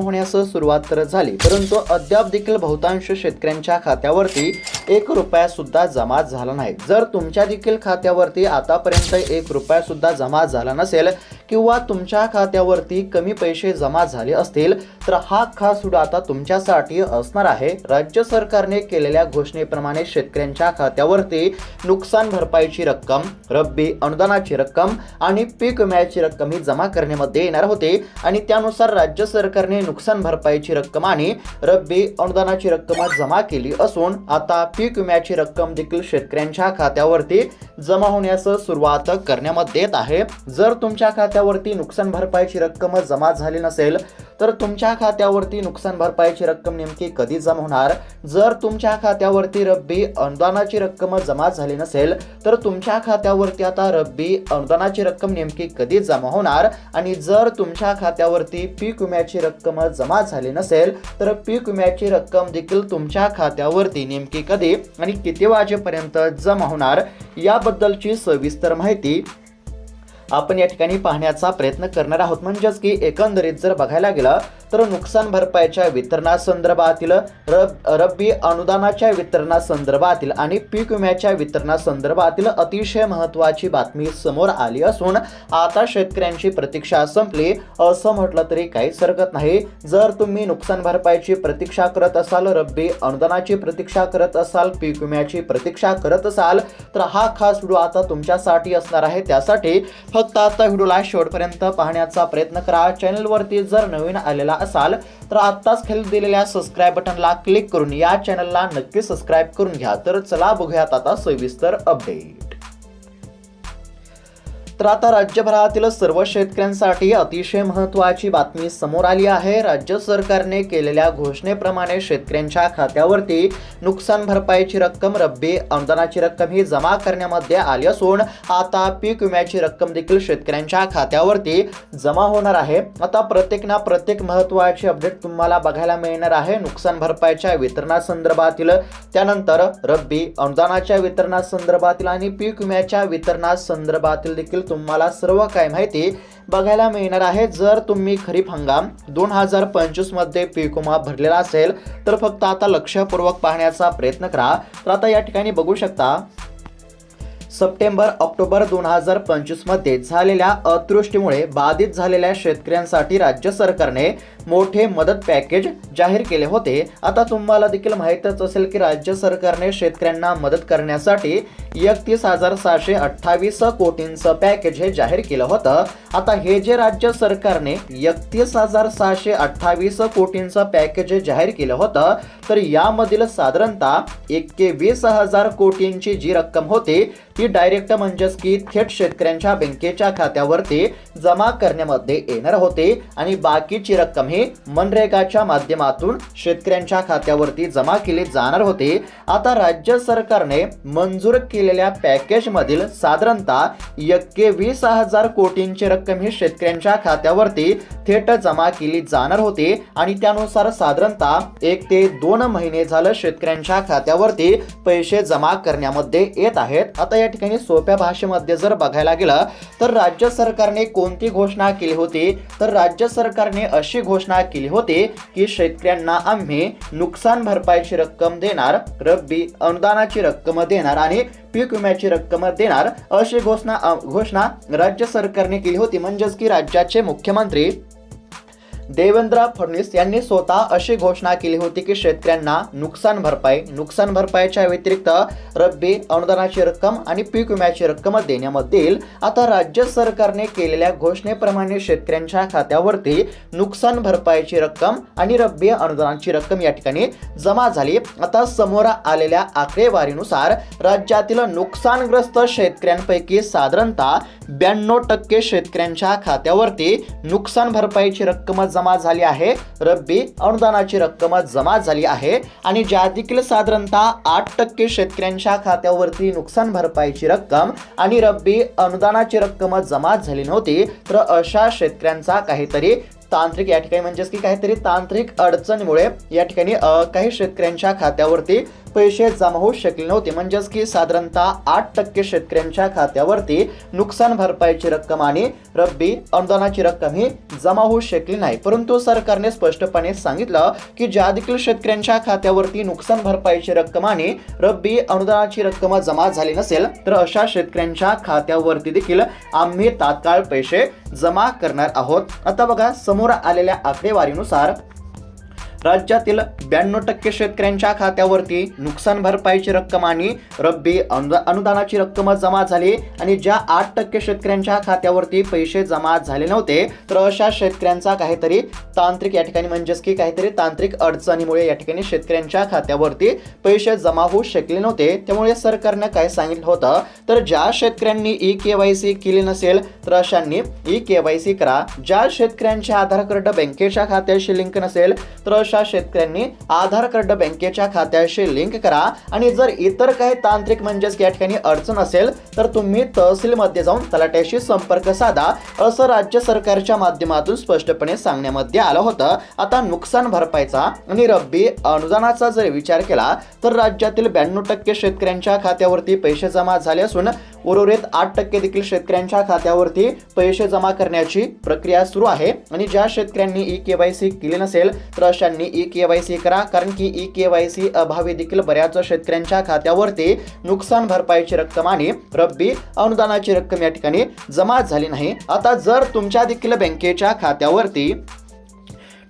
होण्यास सुरुवात तर झाली परंतु अद्याप देखील बहुतांश शेतकऱ्यांच्या खात्यावरती एक रुपया सुद्धा जमा झाला नाही. जर तुमच्या देखील खात्यावरती आतापर्यंत एक रुपया सुद्धा जमा झाला नसेल किंवा तुमच्या खात्यावरती कमी पैसे जमा झाले असतील तर हा खास सूड आता तुमच्यासाठी असणार आहे. राज्य सरकारने केलेल्या घोषणेप्रमाणे शेतकऱ्यांच्या खात्यावरती नुकसान भरपाईची रक्कम रब्बी अनुदानाची रक्कम आणि पीक विम्याची रक्कम ही जमा करण्यामध्ये येणार होते आणि त्यानुसार राज्य सरकारने नुकसान भरपाईची रक्कम आणि रब्बी अनुदानाची रक्कम जमा केली असून आता पीक विम्याची रक्कम देखील शेतकऱ्यांच्या खात्यावरती जमा होण्यास सुरुवात करण्यामध्ये येत आहे. जर तुमच्या खात्यावरती नुकसान भरपाईची रक्कम जमा झाली नसेल तर तुमच्या खात्यावरती नुकसान भरपाईची रक्कम नेमकी कधी जमा होणार? जर तुमच्या खात्यावरती रब्बी अनुदानाची रक्कम जमा झाली नसेल तर तुमच्या खात्यावरती आता रब्बी अनुदानाची रक्कम नेमकी कधी जमा होणार? आणि जर तुमच्या खात्यावरती पीक विम्याची रक्कम जमा झाली नसेल तर पीक विम्याची रक्कम देखील तुमच्या खात्यावरती नेमकी कधी आणि किती वाजेपर्यंत जमा होणार? याबद्दलची सविस्तर माहिती आपण या ठिकाणी पाहण्याचा प्रयत्न करणार आहोत. म्हणजेच की एकंदरीत जर बघायला गेलं तर नुकसान भरपाईच्या वितरणासंदर्भातील रब रब्बी अनुदानाच्या वितरणासंदर्भातील आणि पीक विम्याच्या वितरणासंदर्भातील अतिशय महत्त्वाची बातमी समोर आली असून आता शेतकऱ्यांची प्रतीक्षा संपली असं म्हटलं तरी काहीच हरकत नाही. जर तुम्ही नुकसान भरपाईची प्रतीक्षा करत असाल रब्बी अनुदानाची प्रतीक्षा करत असाल पीक विम्याची प्रतीक्षा करत असाल तर हा खास व्हिडिओ आता तुमच्यासाठी असणार आहे. त्यासाठी फक्त आता व्हिडिओला शेवटपर्यंत पाहण्याचा प्रयत्न करा. चॅनलवरती जर नवीन आलेला असाल तर आत्ताच खाली दिलेल्या सबस्क्राईब बटनला क्लिक करून या चॅनलला नक्की सबस्क्राईब करून घ्या. तर चला बघूयात आता सविस्तर अपडेट तर आता राज्यभरातील सर्व शेतकऱ्यांसाठी अतिशय महत्त्वाची बातमी समोर आली आहे. राज्य सरकारने केलेल्या घोषणेप्रमाणे शेतकऱ्यांच्या खात्यावरती नुकसान भरपाईची रक्कम रब्बी अनुदानाची रक्कम ही जमा करण्यामध्ये आली असून आता पीक विम्याची रक्कम देखील शेतकऱ्यांच्या खात्यावरती जमा होणार आहे. आता प्रत्येक ना प्रत्येक महत्त्वाची अपडेट तुम्हाला बघायला मिळणार आहे. नुकसान भरपाईच्या वितरणासंदर्भातील त्यानंतर रब्बी अनुदानाच्या वितरणासंदर्भातील आणि पीक विम्याच्या वितरणासंदर्भातील देखील तुम्हाला सर्व काय माहिती बघायला मिळणार आहे. जर तुम्ही खरीप हंगाम दोन हजार पंचवीसमध्ये पीक विमा भरलेला असेल तर फक्त आता लक्षपूर्वक पाहण्याचा प्रयत्न करा. तर आता या ठिकाणी बघू शकता सप्टेंबर ऑक्टोबर दोन हजार पंचवीसमध्ये झालेल्या अतिवृष्टीमुळे बाधित झालेल्या शेतकऱ्यांसाठी राज्य सरकारने मोठे मदत पॅकेज जाहीर केले होते. आता तुम्हाला देखील माहीतच असेल की राज्य सरकारने शेतकऱ्यांना मदत करण्यासाठी एकतीस हजार सहाशे अठ्ठावीस कोटींचं पॅकेज हे जाहीर केलं होतं. आता हे जे राज्य सरकारने एकतीस हजार सहाशे अठ्ठावीस कोटींचं पॅकेज जाहीर केलं होतं तर यामधील साधारणतः एकवीस हजार कोटींची जी रक्कम होती ती डायरेक्ट म्हणजेच की थेट शेतकऱ्यांच्या बँकेच्या खात्यावरती जमा करण्यामध्ये येणार होते आणि बाकीची रक्कम हे मनरेगाच्या माध्यमातून शेतकऱ्यांच्या खात्यावरती जमा केले जाणार होते. आता राज्य सरकारने मंजूर केलेल्या पॅकेजमधील साधारणतः एक्के वीस हजार कोटींची रक्कम ही शेतकऱ्यांच्या खात्यावरती थेट जमा केली जाणार होती आणि त्यानुसार साधारणतः एक ते दोन महिने झालं शेतकऱ्यांच्या खात्यावरती पैसे जमा करण्यामध्ये येत आहेत. आता या ठिकाणी सोप्या भाषेमध्ये जर बघायला गेलं तर राज्य सरकारने कोणती घोषणा केली होती? तर राज्य सरकारने अशी घोषणा केली होती की शेतकऱ्यांना आम्ही नुकसान भरपाईची रक्कम देणार रब्बी अनुदानाची रक्कम देणार आणि पीक विम्याची रक्कम देणार अशी घोषणा घोषणा राज्य सरकारने केली होती. म्हणजेच की राज्याचे मुख्यमंत्री देवेंद्र फडणवीस यांनी स्वतः अशी घोषणा केली होती की शेतकऱ्यांना नुकसान भरपाई नुकसान भरपाईच्या व्यतिरिक्त रब्बी अनुदानाची रक्कम आणि पीक विम्याची रक्कम देण्यामध्ये येईल आता राज्य सरकारने केलेल्या घोषणेप्रमाणे शेतकऱ्यांच्या खात्यावरती नुकसान भरपाईची रक्कम आणि रब्बी अनुदानाची रक्कम या ठिकाणी जमा झाली. आता समोर आलेल्या आकडेवारीनुसार राज्यातील नुकसानग्रस्त शेतकऱ्यांपैकी साधारणतः ब्याण्णव टक्के शेतकऱ्यांच्या खात्यावरती नुकसान भरपाईची रक्कम जमा झाली आहे. रब्बी अनुदानाची रक्कम जमा झाली आहे. आणि ज्या देखील साधारणतः आठ टक्के शेतकऱ्यांच्या खात्यावरती नुकसान भरपाईची रक्कम आणि रब्बी अनुदानाची रक्कम जमा झाली नव्हती. तर अशा शेतकऱ्यांचा काहीतरी तांत्रिक या ठिकाणी म्हणजेच की काहीतरी तांत्रिक अडचणीमुळे या ठिकाणी काही शेतकऱ्यांच्या खात्यावरती पैसे जमा होऊ शकले नव्हते. म्हणजेच की साधारणतः आठ टक्के शेतकऱ्यांच्या खात्यावरती नुकसान भरपाईची रक्कम आणि रब्बी अनुदानाची रक्कम ही जमा होऊ शकली नाही. परंतु सरकारने स्पष्टपणे सांगितलं की ज्या देखील शेतकऱ्यांच्या खात्यावरती नुकसान भरपाईची रक्कम आणि रब्बी अनुदानाची रक्कम जमा झाली नसेल तर अशा शेतकऱ्यांच्या खात्यावरती देखील आम्ही तात्काळ पैसे जमा करणार आहोत. आता बघा समोर आलेल्या आकडेवारीनुसार राज्यातील ब्याण्णव टक्के शेतकऱ्यांच्या खात्यावरती नुकसान भरपाईची रक्कम आणि रब्बी अनुदा अनुदानाची रक्कम जमा झाली आणि ज्या आठ टक्के शेतकऱ्यांच्या खात्यावरती पैसे जमा झाले नव्हते तर अशा शेतकऱ्यांचा काहीतरी तांत्रिक या ठिकाणी म्हणजेच की काहीतरी तांत्रिक अडचणीमुळे या ठिकाणी शेतकऱ्यांच्या खात्यावरती पैसे जमा होऊ शकले नव्हते. त्यामुळे सरकारनं काय सांगितलं होतं तर ज्या शेतकऱ्यांनी ई के वाय सी केली नसेल तर अशांनी ई के वाय सी करा. ज्या शेतकऱ्यांचे आधार कार्ड बँकेच्या खात्याशी लिंक नसेल तर अशा शेतकऱ्यांनी आधार कार्ड बँकेच्या खात्याशी लिंक करा. आणि जर इतर काही तांत्रिक म्हणजेच या ठिकाणी अडचण असेल तर तुम्ही तहसीलमध्ये जाऊन तलाट्याशी संपर्क साधा असं राज्य सरकारच्या माध्यमातून स्पष्टपणे सांगण्यामध्ये आलं होतं. आता नुकसान भरपाईचा आणि रब्बी अनुदानाचा जर विचार केला तर राज्यातील ब्याण्णव टक्के शेतकऱ्यांच्या खात्यावरती पैसे जमा झाले असून उर्वरित आठ टक्के देखील शेतकऱ्यांच्या खात्यावरती पैसे जमा करण्याची प्रक्रिया सुरू आहे. आणि ज्या शेतकऱ्यांनी ई केवायसी केली नसेल तर अशांनी ई के वाय सी करा कारण की ई के वाय सी अभावी देखील बऱ्याच शेतकऱ्यांच्या खात्यावरती नुकसान भरपाईची रक्कम आणि रब्बी अनुदानाची रक्कम या ठिकाणी जमा झाली नाही. आता जर तुमच्या देखील बँकेच्या खात्यावरती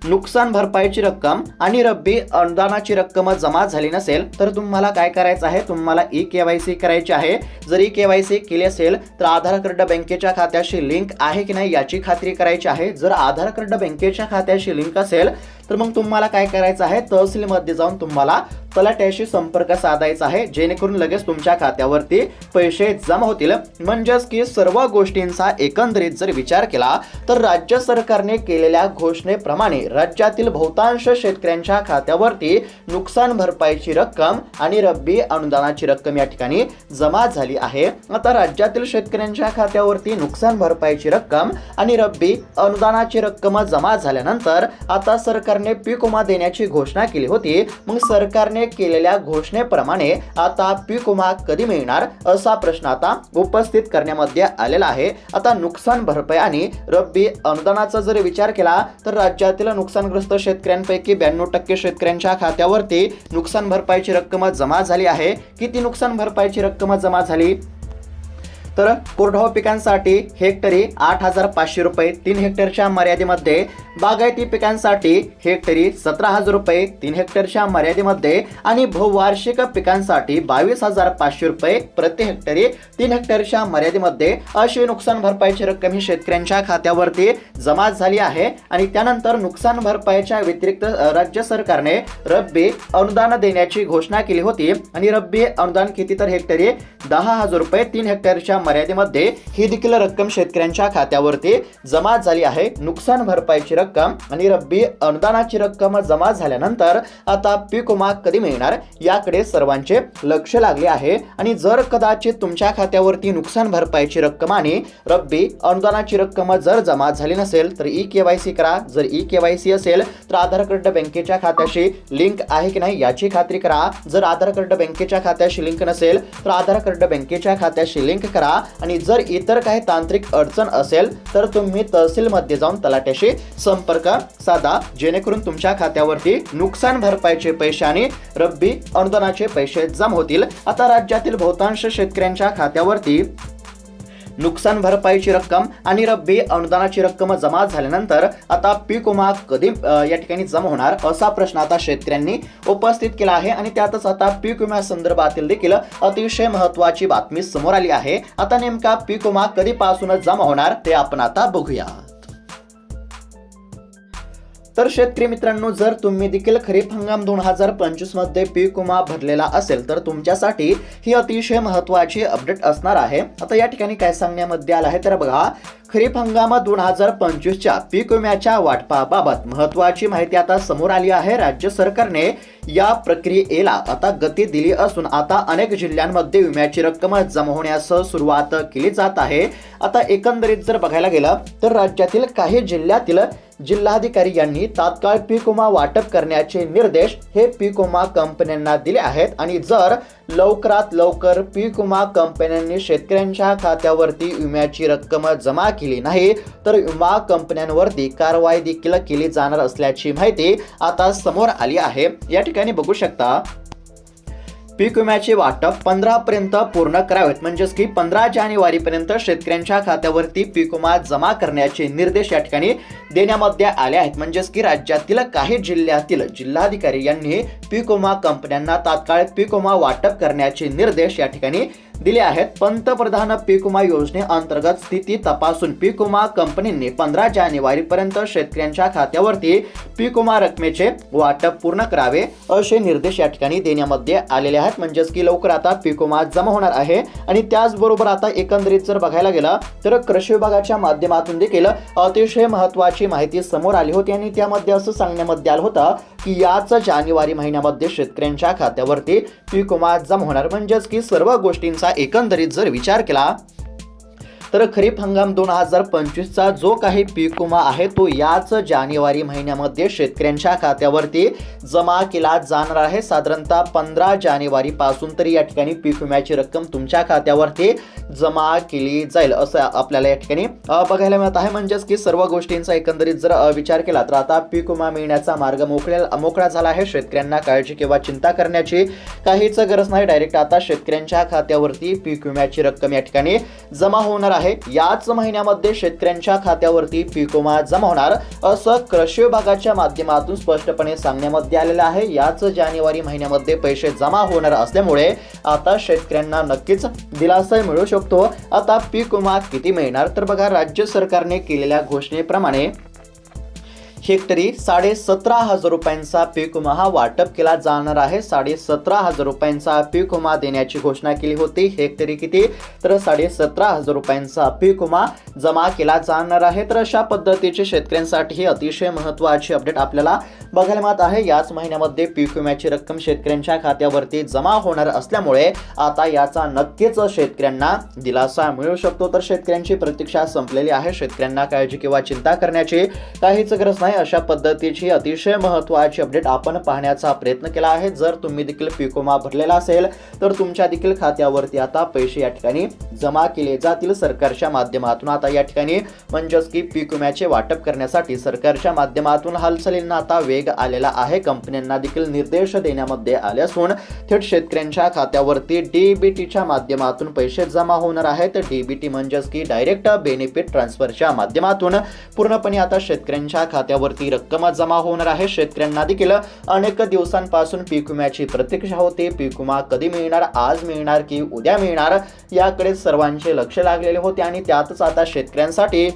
नुकसान भरपाईची रक्कम आणि रब्बी अनुदानाची रक्कम जमा झाली नसेल तर तुम्हाला काय करायचं आहे? तुम्हाला ई के वाय सी करायची आहे. जर ई के वाय सी केली असेल तर आधार कार्ड बँकेच्या खात्याशी लिंक आहे की नाही याची खात्री करायची आहे. जर आधार कार्ड बँकेच्या खात्याशी लिंक असेल तर मग तुम्हाला काय करायचं आहे? तहसीलमध्ये जाऊन तुम्हाला तलाट्याशी संपर्क साधायचा आहे. जेणेकरून लगेच तुमच्या खात्यावरती पैसे जमा होतील. म्हणजेच की सर्व गोष्टींचा एकंदरीत जर विचार केला तर राज्य सरकारने केलेल्या घोषणेप्रमाणे राज्यातील बहुतांश शेतकऱ्यांच्या खात्यावरती नुकसान भरपाईची रक्कम आणि रब्बी अनुदानाची रक्कम या ठिकाणी जमा झाली आहे. आता राज्यातील शेतकऱ्यांच्या खात्यावरती नुकसान भरपाईची रक्कम आणि रब्बी अनुदानाची रक्कम जमा झाल्यानंतर आता सरकार सरकारने पीक विमा देण्याची घोषणा केली होती. मग सरकारने केलेल्या घोषणेप्रमाणे आता पीक विमा कधी मिळणार असा प्रश्न आता उपस्थित करण्यामध्ये आलेला आहे. आता नुकसान भरपाई आणि रब्बी अनुदानाचा जर विचार केला तर राज्यातील नुकसानग्रस्त शेतकऱ्यांपैकी ब्याण्णव टक्के शेतकऱ्यांच्या खात्यावरती नुकसान भरपाईची रक्कम जमा झाली आहे. किती नुकसान भरपाईची रक्कम जमा झाली? तर कोरडवाहू पिकांसाठी हेक्टरी आठ हजार पाचशे रुपये तीन हेक्टरच्या मर्यादेमध्ये. बागायती पिकांसाठी हेक्टरी सतरा हजार रुपये तीन हेक्टरच्या मर्यादेमध्ये. आणि बहुवार्षिक पिकांसाठी बावीस हजार पाचशे रुपये प्रति हेक्टरी तीन हेक्टरच्या मर्यादेमध्ये. अशी नुकसान भरपाईची रक्कम ही शेतकऱ्यांच्या खात्यावरती जमा झाली आहे. आणि त्यानंतर नुकसान भरपाईच्या व्यतिरिक्त राज्य सरकारने रब्बी अनुदान देण्याची घोषणा केली होती. आणि रब्बी अनुदान किती तर हेक्टरी दहा हजार रुपये तीन हेक्टरच्या मर्यादेमध्ये ही देखील रक्कम शेतकऱ्यांच्या खात्यावरती जमा झाली आहे. नुकसान भरपाईची रक्कम आणि रब्बी अनुदानाची रक्कम जमा झाल्यानंतर आता पीक विमा कधी मिळणार याकडे सर्वांचे लक्ष लागले आहे. आणि जर कदाचित तुमच्या खात्यावरती नुकसान भरपाईची रक्कम आणि रब्बी अनुदानाची रक्कम जर जमा झाली नसेल तर ई के वाय सी करा. जर ई के वाय सी असेल तर आधार कार्ड बँकेच्या खात्याशी लिंक आहे की नाही याची खात्री करा. जर आधार कार्ड बँकेच्या खात्याशी लिंक नसेल तर आधार कार्ड बँकेच्या खात्याशी लिंक करा. आणि जर इतर काही तांत्रिक अडचण असेल तर तुम्ही तहसीलमध्ये जाऊन तलाट्याशी संपर्क साधा जेणेकरून तुमच्या खात्यावरती नुकसान भरपाईचे पैसे आणि रब्बी अनुदानाचे पैसे जमा होतील. आता राज्यातील बहुतांश शेतकऱ्यांच्या खात्यावरती नुकसान भरपाईची रक्कम आणि रब्बी अनुदानाची रक्कम जमा झाल्यानंतर आता पीक विमा कधी या ठिकाणी जमा होणार असा प्रश्न आता शेतकऱ्यांनी उपस्थित केला आहे. आणि त्यातच आता पीक विमा संदर्भातील देखील अतिशय महत्वाची बातमी समोर आली आहे. आता नेमका पीक विमा कधीपासून जमा होणार ते आपण आता बघूया. तर शेतकरी मित्रांनो जर तुम्ही देखील खरीप हंगाम दोन हजार पंचवीसमध्ये पीक विमा भरलेला असेल तर तुमच्यासाठी ही अतिशय महत्वाची अपडेट असणार आहे. आता या ठिकाणी काय सांगण्यामध्ये आलं आहे तर बघा खरीप हंगाम दोन हजार पंचवीसच्या पीक विम्याच्या वाटपाबाबत महत्वाची माहिती आता समोर आली आहे. राज्य सरकारने या प्रक्रियेला आता गती दिली असून आता अनेक जिल्ह्यांमध्ये विम्याची रक्कम जमा होण्यास सुरुवात केली जात आहे. आता एकंदरीत जर बघायला गेलं तर राज्यातील काही जिल्ह्यातील जिल्हाधिकारी यांनी तात्काळ पीक विमा वाटप करण्याचे निर्देश हे पीक विमा कंपन्यांना दिले आहेत. आणि जर लवकरात लवकर पीक विमा कंपन्यांनी शेतकऱ्यांच्या खात्यावरती विम्याची रक्कम जमा केली नाही तर विमा कंपन्यांवरती कारवाई देखील केली जाणार असल्याची माहिती आता समोर आली आहे. या ठिकाणी बघू शकता. पीक विम्याचे वाटप पंधरा पर्यंत पूर्ण करावेत. म्हणजेच की पंधरा जानेवारीपर्यंत शेतकऱ्यांच्या खात्यावरती पीक विमा जमा करण्याचे निर्देश या ठिकाणी देण्यामध्ये आले आहेत. म्हणजेच की राज्यातील काही जिल्ह्यातील जिल्हाधिकारी यांनी पीक विमा कंपन्यांना तात्काळ पीक विमा वाटप करण्याचे निर्देश या ठिकाणी दिले आहेत. पंतप्रधान पीक विमा योजनेअंतर्गत स्थिती तपासून पीक विमा कंपनींनी पंधरा जानेवारीपर्यंत शेतकऱ्यांच्या खात्यावरती पीक विमा रकमेचे वाटप पूर्ण करावे असे निर्देश या ठिकाणी देण्यामध्ये आलेले आहेत. म्हणजेच की लवकर आता पीक विमा जमा होणार आहे आणि त्याचबरोबर आता एकंदरीत जर बघायला गेलं तर कृषी विभागाच्या माध्यमातून देखील अतिशय महत्वाची माहिती समोर आली होती आणि त्यामध्ये असं सांगण्यामध्ये आलं होतं की याच जानेवारी महिन्यामध्ये शेतकऱ्यांच्या खात्यावरती पीक विमा जमा होणार. म्हणजेच की सर्व गोष्टींचा एकंदरीत जर विचार केला तर खरीप हंगाम दोन हजार पंचवीसचा जो काही पीक विमा आहे तो याच जानेवारी महिन्यामध्ये शेतकऱ्यांच्या खात्यावरती जमा केला जाणार आहे. साधारणतः पंधरा जानेवारी पासून तरी या ठिकाणी पीक विम्याची रक्कम तुमच्या खात्यावरती जमा केली जाईल असं आपल्याला या ठिकाणी बघायला मिळत आहे. म्हणजेच की सर्व गोष्टींचा एकंदरीत जर विचार केला तर आता पीक विमा मिळण्याचा मार्ग मोकळ्या मोकळा झाला आहे. शेतकऱ्यांना काळजी किंवा चिंता करण्याची काहीच गरज नाही. डायरेक्ट आता शेतकऱ्यांच्या खात्यावरती पीक विम्याची रक्कम या ठिकाणी जमा होणार आहे. याच महिन्यामध्ये शेतकऱ्यांच्या खात्यावरती पीक विमा जमा होणार असं कृषी विभागाच्या माध्यमातून स्पष्टपणे सांगण्यामध्ये आलेलं आहे. याच जानेवारी महिन्यामध्ये पैसे जमा होणार असल्यामुळे आता शेतकऱ्यांना नक्कीच दिलासा मिळू शकतो. आता पीक विमा किती मिळणार? तर बघा राज्य सरकारने केलेल्या घोषणेप्रमाणे हेक्टरी साडे सतरा हजार रुपयांचा पीक विमा हा वाटप केला जाणार आहे. साडे सतरा हजार रुपयांचा पीक विमा देण्याची घोषणा केली होती. हेक्टरी किती? तर साडे सतरा हजार रुपयांचा पीक विमा जमा केला जाणार आहे. तर अशा पद्धतीचे शेतकऱ्यांसाठी हे अतिशय महत्त्वाची अपडेट आपल्याला बघायला मिळत आहे याच महिन्यामध्ये पीक विम्याची रक्कम शेतकऱ्यांच्या खात्यावरती जमा होणार असल्यामुळे आता याचा नक्कीच शेतकऱ्यांना दिलासा मिळू शकतो. तर शेतकऱ्यांची प्रतीक्षा संपलेली आहे. शेतकऱ्यांना काळजी किंवा चिंता करण्याची काहीच गरज नाही. अशा पद्धतीची अतिशय महत्त्वाची अपडेट आपण पाहण्याचा प्रयत्न केला आहे. जर तुम्ही देखील पीक विमा भरलेला असेल तर तुमच्या देखील खात्यावरती आता पैसे या ठिकाणी जमा केले जातील. सरकारच्या माध्यमातून आता या ठिकाणी म्हणजेच की पीक विम्याचे वाटप करण्यासाठी सरकारच्या माध्यमातून हालचालींना आता वेग आलेला आहे. कंपन्यांना देखील निर्देश देण्यामध्ये आले असून थेट शेतकऱ्यांच्या खात्यावरती डीबीटीच्या माध्यमातून पैसे जमा होणार आहेत. डीबीटी म्हणजेच की डायरेक्ट बेनिफिट ट्रान्सफरच्या माध्यमातून पूर्णपणे आता शेतकऱ्यांच्या खात्यावरती रक्कम जमा होणार आहे. शेतकऱ्यांना देखील अनेक दिवसांपासून पीक विम्याची प्रतीक्षा होती. पीक विमा कधी मिळणार आज मिळणार की उद्या मिळणार याकडे सर्वांचे लक्ष लागलेले होते आणि त्यातच आता शेतकऱ्यांसाठी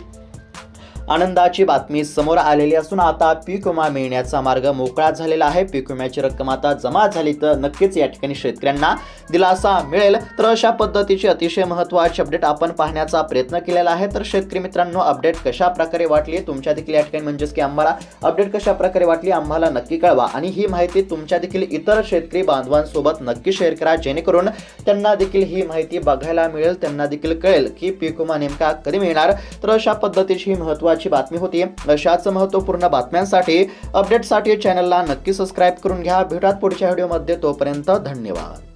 आनंदाची बातमी समोर आलेली असून आता पीक विमा मिळण्याचा मार्ग मोकळा झालेला आहे. पीक विम्याची रक्कम आता जमा झाली तर नक्कीच या ठिकाणी शेतकऱ्यांना दिलासा मिळेल. तर अशा पद्धतीची अतिशय महत्त्वाची अपडेट आपण पाहण्याचा प्रयत्न केलेला आहे. तर शेतकरी मित्रांनो अपडेट कशा प्रकारे वाटली तुमच्या देखील या ठिकाणी म्हणजेच की आम्हाला अपडेट कशा प्रकारे वाटली आम्हाला नक्की कळवा. आणि ही माहिती तुमच्या देखील इतर शेतकरी बांधवांसोबत नक्की शेअर करा. जेणेकरून त्यांना देखील ही माहिती बघायला मिळेल त्यांना देखील कळेल की पीक विमा नेमका कधी मिळणार. तर अशा पद्धतीची ही महत्त्वाची बातमी होती. अशाच महत्त्वपूर्ण बातम्यांसाठी अपडेटसाठी चॅनलला नक्की सबस्क्राईब करून घ्या. भेटात पुढच्या व्हिडिओमध्ये तोपर्यंत धन्यवाद.